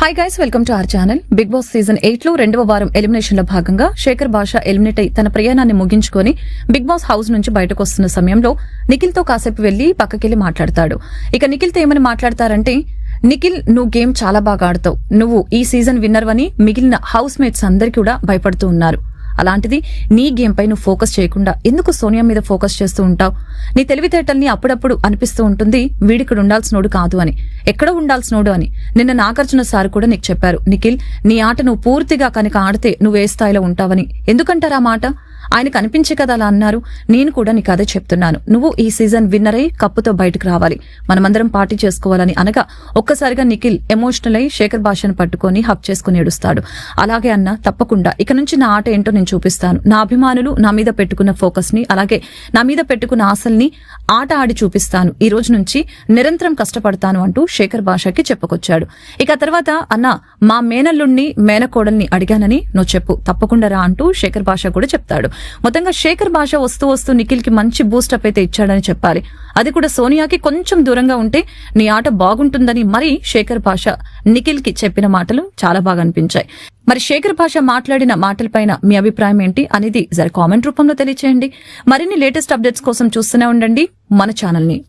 Hi guys welcome to our channel Bigg Boss season ఎయిట్లో రెండవ వారం ఎలిమినేషన్లో భాగంగా శేఖర్ భాష ఎలిమినేట్ అయి తన ప్రయాణాన్ని ముగించుకొని బిగ్ బాస్ హౌస్ నుంచి బయటకు వస్తున్న సమయంలో నిఖిల్తో కాసేపు వెళ్ళి పక్కకెళ్ళి మాట్లాడతాడు. ఇక నిఖిల్తో ఏమని మాట్లాడతారంటే నిఖిల్ నువ్వు గేమ్ చాలా బాగా ఆడతావు. నువ్వు ఈ సీజన్ విన్నర్ అని మిగిలిన హౌస్ మేట్స్ అందరికీ కూడా భయపడుతూ ఉన్నారు. అలాంటిది నీ గేమ్ పై నువ్వు ఫోకస్ చేయకుండా ఎందుకు సోనియా మీద ఫోకస్ చేస్తూ ఉంటావు? నీ తెలివితేటల్ని అప్పుడప్పుడు అనిపిస్తూ ఉంటుంది వీడిక్కడ ఉండాల్సినోడు కాదు అని. ఎక్కడో ఉండాల్సినోడు అని. నిన్న నాగార్జున సార్ కూడా నీకు చెప్పారు నిఖిల్ నీ ఆట నువ్వు పూర్తిగా కనుక ఆడితే నువ్వు ఏ స్థాయిలో ఉంటావని. ఎందుకంటారా మాట? ఆయనకు అనిపించే కదా అలా అన్నారు. నేను కూడా నీకు అదే చెప్తున్నాను. నువ్వు ఈ సీజన్ విన్నర్ అయి కప్పుతో బయటకు రావాలి. మనమందరం పార్టీ చేసుకోవాలని అనగా ఒక్కసారిగా నిఖిల్ ఎమోషనల్ అయి శేఖర్ భాషను పట్టుకొని హక్ చేసుకుని ఏడుస్తాడు. అలాగే అన్న తప్పకుండా. ఇక నుంచి నా ఆట ఏంటో నేను చూపిస్తాను. నా అభిమానులు నా మీద పెట్టుకున్న ఫోకస్ని అలాగే నా మీద పెట్టుకున్న ఆశల్ని ఆట ఆడి చూపిస్తాను. ఈ రోజు నుంచి నిరంతరం కష్టపడతాను అంటూ శేఖర్ భాషకి చెప్పుకొచ్చాడు. ఇక తర్వాత అన్న మా మేనల్లుణ్ణి మేనకోడల్ని అడిగానని నువ్వు చెప్పు. తప్పకుండా రా అంటూ శేఖర్ భాష కూడా చెప్తాడు. మొత్తంగా శేఖర్ భాష వస్తూ వస్తూ నిఖిల్కి మంచి బూస్టప్ అయితే ఇచ్చాడని చెప్పాలి. అది కూడా సోనియాకి కొంచెం దూరంగా ఉంటే నీ ఆట బాగుంటుందని మరీ శేఖర్ భాష నిఖిల్కి చెప్పిన మాటలు చాలా బాగా అనిపించాయి. మరి శేఖర్ భాష మాట్లాడిన మాటలపైన మీ అభిప్రాయం ఏంటి అనేది జర కామెంట్ రూపంలో తెలియచేయండి. మరిన్ని లేటెస్ట్ అప్డేట్స్ కోసం చూస్తూనే ఉండండి. మన ఛానల్ని